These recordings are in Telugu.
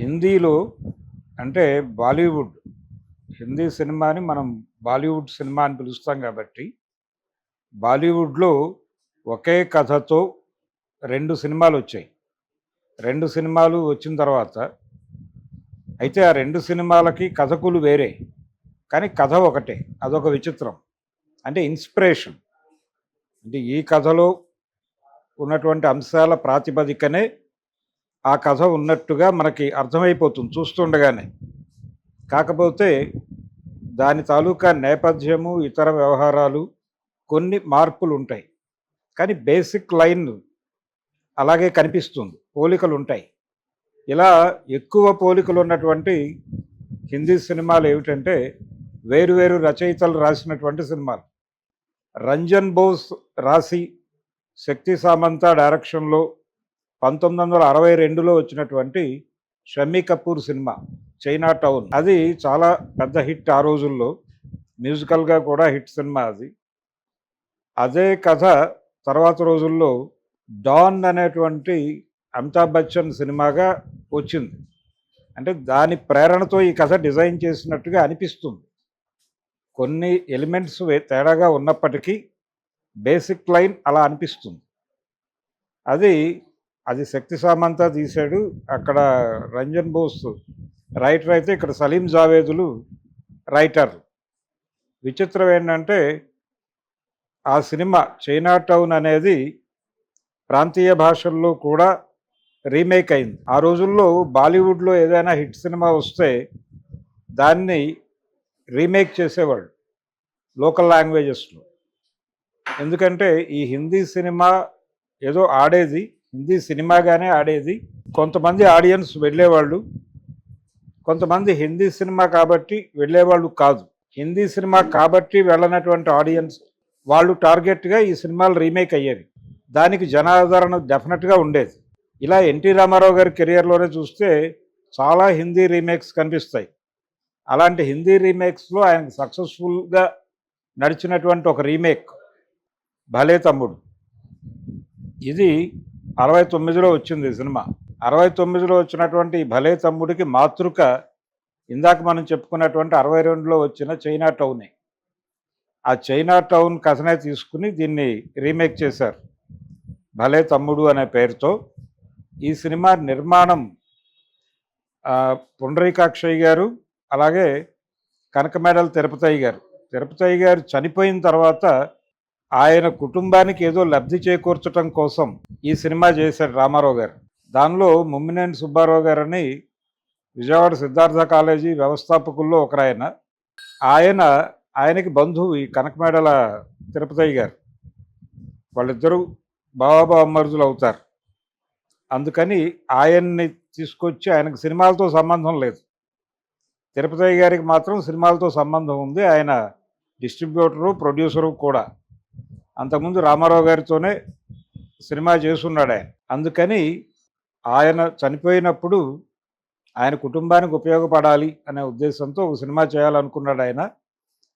హిందీలో అంటే బాలీవుడ్. హిందీ సినిమాని మనం బాలీవుడ్ సినిమా అని పిలుస్తాం కాబట్టి బాలీవుడ్లో ఒకే కథతో రెండు సినిమాలు వచ్చాయి. రెండు సినిమాలు వచ్చిన తర్వాత అయితే ఆ రెండు సినిమాలకి కథకులు వేరే కానీ కథ ఒకటే అదొక విచిత్రం. అంటే ఇన్స్పిరేషన్. అంటే ఈ కథలో ఉన్నటువంటి అంశాల ప్రాతిపదికనే ఆ కథ ఉన్నట్టుగా మనకి అర్థమైపోతుంది చూస్తుండగానే. కాకపోతే దాని తాలూకా నేపథ్యము ఇతర వ్యవహారాలు కొన్ని మార్పులు ఉంటాయి కానీ బేసిక్ లైన్ అలాగే కనిపిస్తుంది. పోలికలు ఉంటాయి ఇలా ఎక్కువ పోలికలు ఉన్నటువంటి హిందీ సినిమాలు ఏమిటంటే వేరువేరు రచయితలు రాసినటువంటి సినిమాలు. రంజన్ బోస్ రాసి శక్తి సామంత డైరెక్షన్లో పంతొమ్మిది వందల అరవై రెండులో వచ్చినటువంటి Shammi Kapoor cinema China Town. అది చాలా పెద్ద హిట్ ఆ రోజుల్లో. మ్యూజికల్గా కూడా హిట్ సినిమా అది. అదే కథ తర్వాత రోజుల్లో డాన్ అనేటువంటి అమితాబ్ బచ్చన్ సినిమాగా వచ్చింది. అంటే దాని ప్రేరణతో ఈ కథ డిజైన్ చేసినట్టుగా అనిపిస్తుంది. కొన్ని ఎలిమెంట్స్ తేడాగా ఉన్నప్పటికీ బేసిక్ లైన్ అలా అనిపిస్తుంది. అది అది శక్తి సామంతా తీశాడు. అక్కడ రంజన్ బోస్ రైటర్ అయితే ఇక్కడ సలీం జావేదులు రైటర్. విచిత్రం ఏంటంటే ఆ సినిమా చైనా టౌన్ అనేది ప్రాంతీయ భాషల్లో కూడా రీమేక్ అయింది. ఆ రోజుల్లో బాలీవుడ్లో ఏదైనా హిట్ సినిమా వస్తే దాన్ని రీమేక్ చేసేవాళ్ళు లోకల్ లాంగ్వేజెస్లో. ఎందుకంటే ఈ హిందీ సినిమా ఏదో ఆడేది హిందీ సినిమాగానే ఆడేది. కొంతమంది ఆడియన్స్ వెళ్ళేవాళ్ళు. కొంతమంది హిందీ సినిమా కాబట్టి వెళ్ళేవాళ్ళు కాదు. హిందీ సినిమా కాబట్టి వెళ్ళనటువంటి ఆడియన్స్ వాళ్ళు టార్గెట్గా ఈ సినిమాలు రీమేక్ అయ్యేవి. దానికి జనాదరణ డెఫినెట్గా ఉండేది. ఇలా ఎన్టీ రామారావు గారి కెరియర్లోనే చూస్తే చాలా హిందీ రీమేక్స్ కనిపిస్తాయి. అలాంటి హిందీ రీమేక్స్లో ఆయనకు సక్సెస్ఫుల్గా నడిచినటువంటి ఒక రీమేక్ భలే తమ్ముడు. ఇది అరవై తొమ్మిదిలో వచ్చింది ఈ సినిమా. అరవై తొమ్మిదిలో వచ్చినటువంటి భలే తమ్ముడికి మాతృక ఇందాక మనం చెప్పుకున్నటువంటి అరవై రెండులో వచ్చిన చైనా టౌనే. ఆ చైనా టౌన్ కథనే తీసుకుని దీన్ని రీమేక్ చేశారు. భలే తమ్ముడు అనే పేరుతో ఈ సినిమా నిర్మాణం పుండరీకాక్షయ్య గారు అలాగే కనకమేడల తిరుపతయ్య గారు. తిరుపతయ్య గారు చనిపోయిన తర్వాత ఆయన కుటుంబానికి ఏదో లబ్ధి చేకూర్చడం కోసం ఈ సినిమా చేశారు రామారావు గారు. దానిలో ముమ్మినేని సుబ్బారావు గారని విజయవాడ సిద్ధార్థ కాలేజీ వ్యవస్థాపకుల్లో ఒకరాయన. ఆయన ఆయనకి బంధువు ఈ కనకమేడల తిరుపతయ్య గారు. వాళ్ళిద్దరూ బాబాబామ్మరుజులు అవుతారు. అందుకని ఆయన్ని తీసుకొచ్చి ఆయనకు సినిమాలతో సంబంధం లేదు. తిరుపతయ్య గారికి మాత్రం సినిమాలతో సంబంధం ఉంది. ఆయన డిస్ట్రిబ్యూటరు ప్రొడ్యూసరు కూడా. అంతకుముందు రామారావు గారితోనే సినిమా చేస్తున్నాడు. ఆయన అందుకని ఆయన చనిపోయినప్పుడు ఆయన కుటుంబానికి ఉపయోగపడాలి అనే ఉద్దేశంతో ఒక సినిమా చేయాలనుకున్నాడు ఆయన.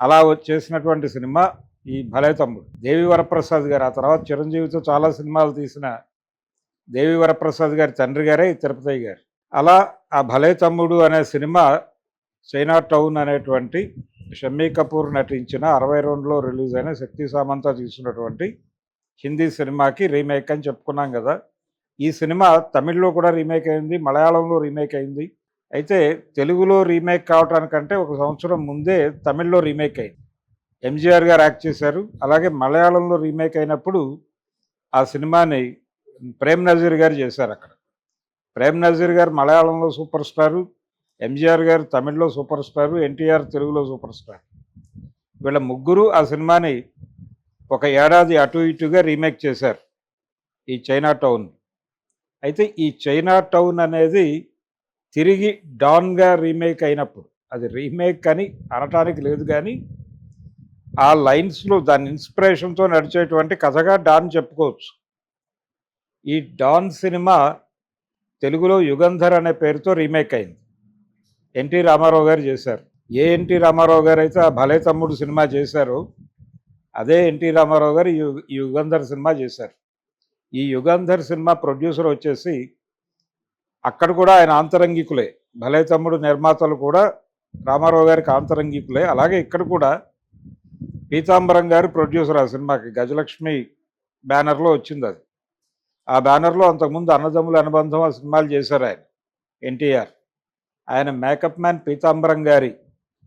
అలా వచ్చేసినటువంటి చేసినటువంటి సినిమా ఈ భలే తమ్ముడు. దేవి వరప్రసాద్ గారు ఆ తర్వాత చిరంజీవితో చాలా సినిమాలు తీసిన దేవి వరప్రసాద్ గారి తండ్రి గారే తిరుపతి గారు. అలా ఆ భలే తమ్ముడు అనే సినిమా చైనా టౌన్ అనేటువంటి షమ్మీ కపూర్ నటించిన అరవై రెండులో రిలీజ్ అయిన శక్తి సామంత తీసుకున్నటువంటి హిందీ సినిమాకి రీమేక్ అని చెప్పుకున్నాం కదా. ఈ సినిమా తమిళ్ళో కూడా రీమేక్ అయింది మలయాళంలో రీమేక్ అయింది. అయితే తెలుగులో రీమేక్ కావటానికంటే ఒక సంవత్సరం ముందే తమిళ్ళో రీమేక్ అయింది. ఎంజీఆర్ గారు యాక్ట్ చేశారు. అలాగే మలయాళంలో రీమేక్ అయినప్పుడు ఆ సినిమాని ప్రేమ్ నజీర్ గారు చేశారు అక్కడ. ప్రేమ్ నజీర్ గారు మలయాళంలో సూపర్ స్టారు. ఎంజీఆర్ గారు తమిళ్ళో సూపర్ స్టారు ఎన్టీఆర్ తెలుగులో సూపర్ స్టార్. వీళ్ళ ముగ్గురు ఆ సినిమాని ఒక ఏడాది అటు ఇటుగా రీమేక్ చేశారు ఈ చైనా టౌన్. అయితే ఈ చైనా టౌన్ అనేది తిరిగి డాన్గా రీమేక్ అయినప్పుడు అది రీమేక్ అని అనటానికి లేదు కానీ ఆ లైన్స్లో దాని ఇన్స్పిరేషన్తో నడిచేటువంటి కథగా డాన్ చెప్పుకోవచ్చు. ఈ డాన్ సినిమా తెలుగులో యుగంధర్ అనే పేరుతో రీమేక్ అయింది. ఎన్టీ రామారావు గారు చేశారు. ఏ ఎన్టీ రామారావు గారు అయితే ఆ భలే తమ్ముడు సినిమా చేశారు అదే ఎన్టీ రామారావు గారు యు- యుగంధర్ సినిమా చేశారు. ఈ యుగంధర్ సినిమా ప్రొడ్యూసర్ వచ్చేసి అక్కడ కూడా ఆయన ఆంతరంగికులే. భలే తమ్ముడు నిర్మాతలు కూడా రామారావు గారికి ఆంతరంగికులే. అలాగే ఇక్కడ కూడా పీతాంబరం గారు ప్రొడ్యూసర్ ఆ సినిమాకి గజలక్ష్మి బ్యానర్లో వచ్చింది అది. ఆ బ్యానర్లో అంతకుముందు అన్నదమ్ముల అనుబంధం ఆ సినిమాలు చేశారు ఆయన ఎన్టీఆర్. ఆయన మేకప్ మ్యాన్ పీతాంబరం గారి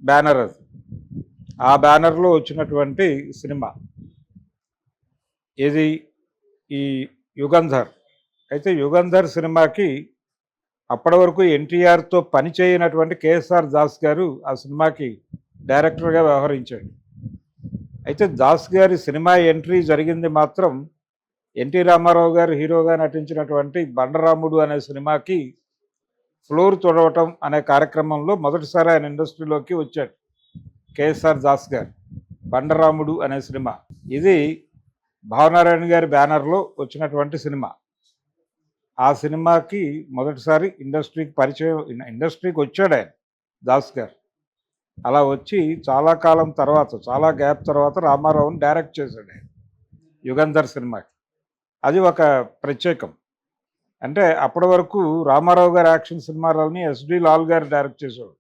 బ్యానర్ అది. ఆ బ్యానర్లో వచ్చినటువంటి సినిమా. ఇది ఈ యుగంధర్. అయితే యుగంధర్ సినిమాకి అప్పటి వరకు ఎన్టీఆర్తో పనిచేయనటువంటి కేఎస్ఆర్ దాస్ గారు ఆ సినిమాకి డైరెక్టర్గా వ్యవహరించాడు. అయితే దాస్ గారి సినిమా ఎంట్రీ జరిగింది మాత్రం ఎన్టీ రామారావు గారు హీరోగా నటించినటువంటి బండరాముడు అనే సినిమాకి ఫ్లోర్ తుడవటం అనే కార్యక్రమంలో మొదటిసారి ఆయన ఇండస్ట్రీలోకి వచ్చాడు. కేఎస్ఆర్ దాస్ గారు బండరాముడు అనే సినిమా. ఇది భావనారాయణ గారి బ్యానర్లో వచ్చినటువంటి సినిమా. ఆ సినిమాకి మొదటిసారి ఇండస్ట్రీకి పరిచయం ఇండస్ట్రీకి వచ్చాడు ఆయన దాస్ గారు. అలా వచ్చి చాలా కాలం తర్వాత చాలా గ్యాప్ తర్వాత రామారావుని డైరెక్ట్ చేశాడు ఆయన. యుగంధర్ సినిమాకి. అది ఒక ప్రత్యేకం. అంటే అప్పటి వరకు రామారావు గారి యాక్షన్ సినిమాలని ఎస్డి లాల్ గారు డైరెక్ట్ చేసేవాడు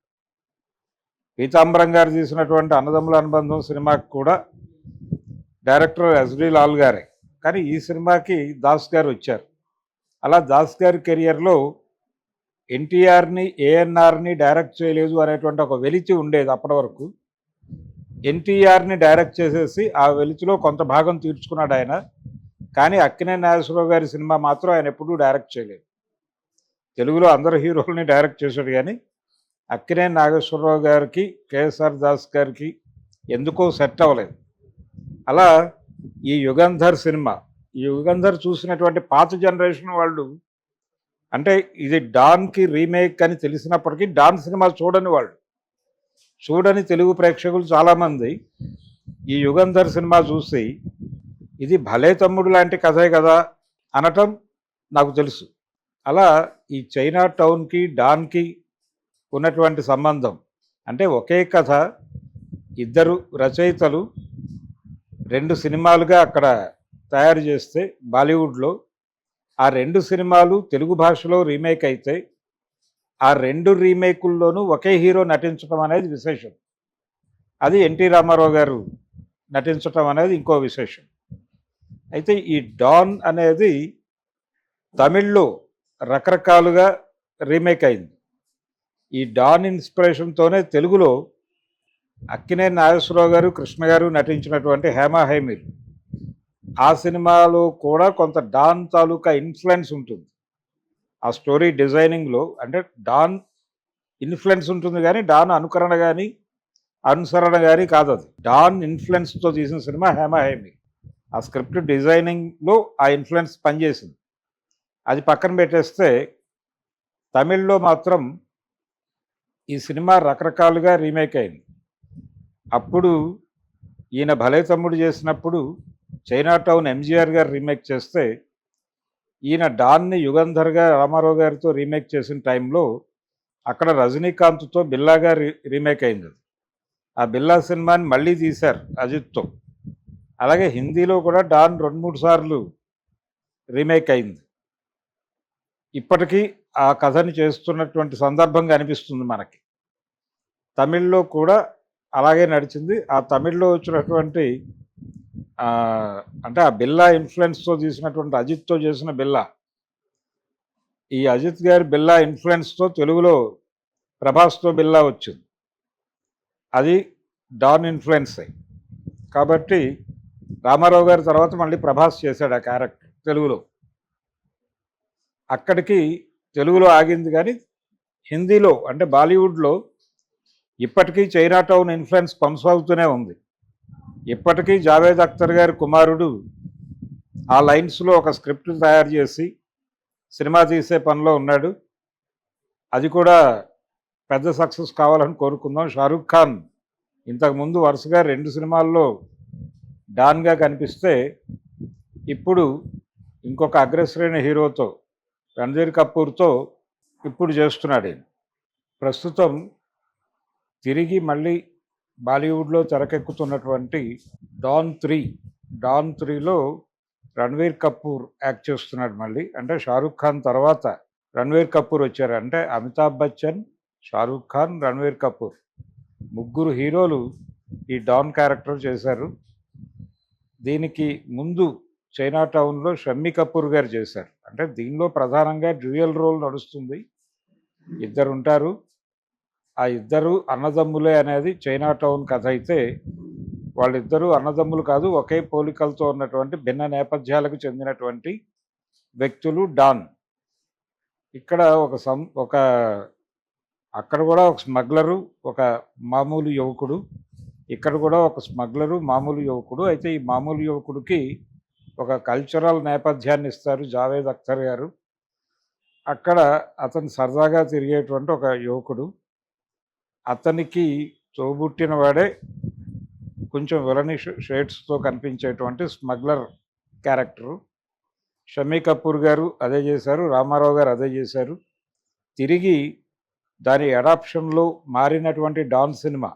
పీతాంబరం గారు తీసినటువంటి అన్నదమ్ముల అనుబంధం సినిమాకి కూడా డైరెక్టర్ ఎస్డి లాల్ గారే. కానీ ఈ సినిమాకి దాస్ గారు వచ్చారు. అలా దాస్ గారి కెరియర్లో ఎన్టీఆర్ని ఏఎన్ఆర్ని డైరెక్ట్ చేయలేదు అనేటువంటి ఒక వెలిచి ఉండేది అప్పటి వరకు. ఎన్టీఆర్ని డైరెక్ట్ చేసేసి ఆ వెలిచిలో కొంత భాగం తీర్చుకున్నాడు ఆయన కానీ అక్కినే నాగేశ్వరరావు గారి సినిమా మాత్రం ఆయన ఎప్పుడూ డైరెక్ట్ చేయలేదు. తెలుగులో అందరు హీరోలని డైరెక్ట్ చేశాడు కానీ అక్కినే నాగేశ్వరరావు గారికి కేఎస్ఆర్ దాస్ గారికి ఎందుకో సెట్ అవ్వలేదు. అలా ఈ యుగంధర్ సినిమా ఈ యుగంధర్ చూసినటువంటి పాత జనరేషన్ వాళ్ళు అంటే ఇది డాన్కి రీమేక్ అని తెలిసినప్పటికీ డాన్ సినిమా చూడని వాళ్ళు చూడని తెలుగు ప్రేక్షకులు చాలామంది ఈ యుగంధర్ సినిమా చూసి ఇది భలే తమ్ముడు లాంటి కథే కదా అనటం నాకు తెలుసు. అలా ఈ చైనా టౌన్కి డాన్కి ఉన్నటువంటి సంబంధం అంటే ఒకే కథ ఇద్దరు రచయితలు రెండు సినిమాలుగా అక్కడ తయారు చేస్తే బాలీవుడ్లో ఆ రెండు సినిమాలు తెలుగు భాషలో రీమేక్ అయితే ఆ రెండు రీమేకుల్లోనూ ఒకే హీరో నటించడం అనేది విశేషం. అది ఎన్టీ రామారావు గారు నటించటం అనేది ఇంకో విశేషం. అయితే ఈ డాన్ అనేది తమిళ్ళో రకరకాలుగా రీమేక్ అయింది. ఈ డాన్ ఇన్స్పిరేషన్తోనే తెలుగులో అక్కినే నాగేశ్వరరావు గారు కృష్ణ గారు నటించినటువంటి హేమా హైమీర్ ఆ సినిమాలో కూడా కొంత డాన్ తాలూకా ఇన్ఫ్లుయెన్స్ ఉంటుంది. ఆ స్టోరీ డిజైనింగ్లో అంటే డాన్ ఇన్ఫ్లుయెన్స్ ఉంటుంది కానీ డాన్ అనుకరణ కానీ అనుసరణ కానీ కాదు అది డాన్ ఇన్ఫ్లుయెన్స్తో తీసిన సినిమా హేమా హైమీర్ ఆ స్క్రిప్ట్ డిజైనింగ్లో ఆ ఇన్ఫ్లుయెన్స్ పనిచేసింది. అది పక్కన పెట్టేస్తే తమిళ్ళో మాత్రం ఈ సినిమా రకరకాలుగా రీమేక్ అయింది. అప్పుడు ఈయన భలే తమ్ముడు చేసినప్పుడు చైనా టౌన్ ఎంజీఆర్ గారు రీమేక్ చేస్తే ఈయన డాన్ని యుగంధర్గా రామారావు గారితో రీమేక్ చేసిన టైంలో అక్కడ రజనీకాంత్తో బిల్లాగా రీ రీమేక్ అయింది. అది. ఆ బిల్లా సినిమాని మళ్ళీ తీశారు అజిత్తో. అలాగే హిందీలో కూడా డాన్ రెండు మూడు సార్లు రీమేక్ అయింది. ఇప్పటికీ ఆ కథని చేస్తున్నటువంటి సందర్భంగా అనిపిస్తుంది మనకి. తమిళ్ళో కూడా అలాగే నడిచింది. ఆ తమిళ్ళో వచ్చినటువంటి అంటే ఆ బిల్లా ఇన్ఫ్లుయెన్స్తో తీసినటువంటి అజిత్తో చేసిన బిల్లా. ఈ అజిత్ గారి బిల్లా ఇన్ఫ్లుయెన్స్తో తెలుగులో ప్రభాస్తో బిల్లా వచ్చింది. అది డాన్ ఇన్ఫ్లుయెన్స్. కాబట్టి రామారావు గారి తర్వాత మళ్ళీ ప్రభాస్ చేశాడు ఆ క్యారెక్టర్ తెలుగులో. అక్కడికి తెలుగులో ఆగింది కానీ హిందీలో అంటే బాలీవుడ్లో ఇప్పటికీ చైనా టౌన్ ఇన్ఫ్లుయెన్స్ కొనసాగుతూనే ఉంది. ఇప్పటికీ జావేద్ అఖ్తర్ గారి కుమారుడు ఆ లైన్స్లో ఒక స్క్రిప్ట్ తయారు చేసి సినిమా తీసే పనిలో ఉన్నాడు. అది కూడా పెద్ద సక్సెస్ కావాలని కోరుకుందాం. షారూఖ్ ఖాన్ ఇంతకుముందు వరుసగా రెండు సినిమాల్లో డాన్గా కనిపిస్తే ఇప్పుడు ఇంకొక అగ్రశ్రేణి హీరోతో రణధీర్ కపూర్తో ఇప్పుడు చేస్తున్నాడు ఈయన. ప్రస్తుతం తిరిగి మళ్ళీ బాలీవుడ్లో తెరకెక్కుతున్నటువంటి డాన్ త్రీ డాన్ త్రీలో రణ్వీర్ కపూర్ యాక్ట్ చేస్తున్నాడు మళ్ళీ. అంటే షారూఖ్ ఖాన్ తర్వాత రణ్వీర్ కపూర్ వచ్చారు. అంటే అమితాబ్ బచ్చన్ షారూఖ్ ఖాన్ రణ్వీర్ కపూర్. ముగ్గురు హీరోలు ఈ డాన్ క్యారెక్టర్ చేశారు. దీనికి ముందు చైనా టౌన్లో షమ్మి కపూర్ గారు చేశారు. అంటే దీనిలో ప్రధానంగా డ్యూయల్ రోల్ నడుస్తుంది. ఇద్దరు ఉంటారు ఆ ఇద్దరు అన్నదమ్ములే అనేది చైనా టౌన్ కథ అయితే వాళ్ళిద్దరూ అన్నదమ్ములు కాదు ఒకే పోలికలతో ఉన్నటువంటి భిన్న నేపథ్యాలకు చెందినటువంటి వ్యక్తులు డాన్. ఇక్కడ ఒక సం ఒక అక్కడ కూడా ఒక స్మగ్లరు ఒక మామూలు యువకుడు. ఇక్కడ కూడా ఒక స్మగ్లరు మామూలు యువకుడు. అయితే ఈ మామూలు యువకుడికి ఒక కల్చరల్ నేపథ్యాన్ని ఇస్తారు జావేద్ అఖ్తర్ గారు. అక్కడ అతను సరదాగా తిరిగేటువంటి ఒక యువకుడు. అతనికి తోబుట్టిన వాడే కొంచెం విలని షేడ్స్తో కనిపించేటువంటి స్మగ్లర్ క్యారెక్టరు. షమీ కపూర్ గారు అదే చేశారు రామారావు గారు అదే చేశారు. తిరిగి దాని అడాప్షన్లో మారినటువంటి డాన్ సినిమా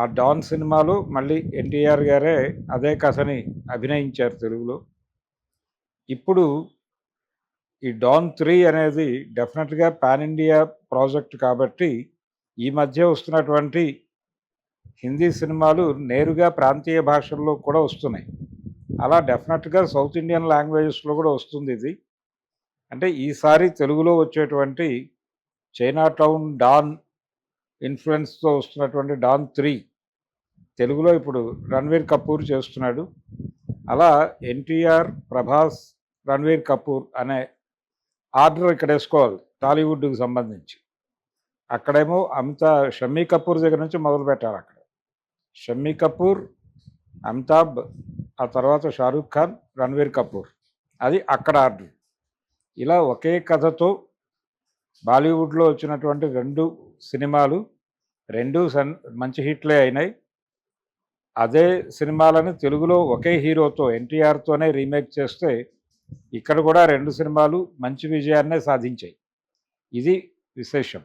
ఆ డాన్ సినిమాలు మళ్ళీ ఎన్టీఆర్ గారే అదే కథని అభినయించారు తెలుగులో. ఇప్పుడు ఈ డాన్ త్రీ అనేది డెఫినెట్గా పాన్ ఇండియా ప్రాజెక్ట్ కాబట్టి ఈ మధ్య వస్తున్నటువంటి హిందీ సినిమాలు నేరుగా ప్రాంతీయ భాషల్లో కూడా వస్తున్నాయి. అలా డెఫినెట్గా సౌత్ ఇండియన్ లాంగ్వేజెస్లో కూడా వస్తుంది ఇది. అంటే ఈసారి తెలుగులో వచ్చేటువంటి చైనా టౌన్ డాన్ ఇన్ఫ్లుయెన్స్తో వస్తున్నటువంటి డాన్ త్రీ. తెలుగులో ఇప్పుడు రణ్వీర్ కపూర్ చేస్తున్నాడు. అలా ఎన్టీఆర్ ప్రభాస్ రణ్వీర్ కపూర్ అనే ఆర్డర్ ఇక్కడ వేసుకోవాలి టాలీవుడ్కి సంబంధించి. అక్కడేమో అమితా షమ్మీ కపూర్ దగ్గర నుంచి మొదలు పెట్టారు అక్కడ. షమ్మీ కపూర్ అమితాబ్ ఆ తర్వాత షారూఖ్ ఖాన్ రణ్వీర్ కపూర్. అది అక్కడ ఆర్డర్. ఇలా ఒకే కథతో బాలీవుడ్లో వచ్చినటువంటి రెండు సినిమాలు రెండు సన్ మంచి హిట్లే అయినాయి. అదే సినిమాలను తెలుగులో ఒకే హీరోతో ఎన్టీఆర్తోనే రీమేక్ చేస్తే ఇక్కడ కూడా రెండు సినిమాలు మంచి విజయాన్నే సాధించాయి. ఇది విశేషం.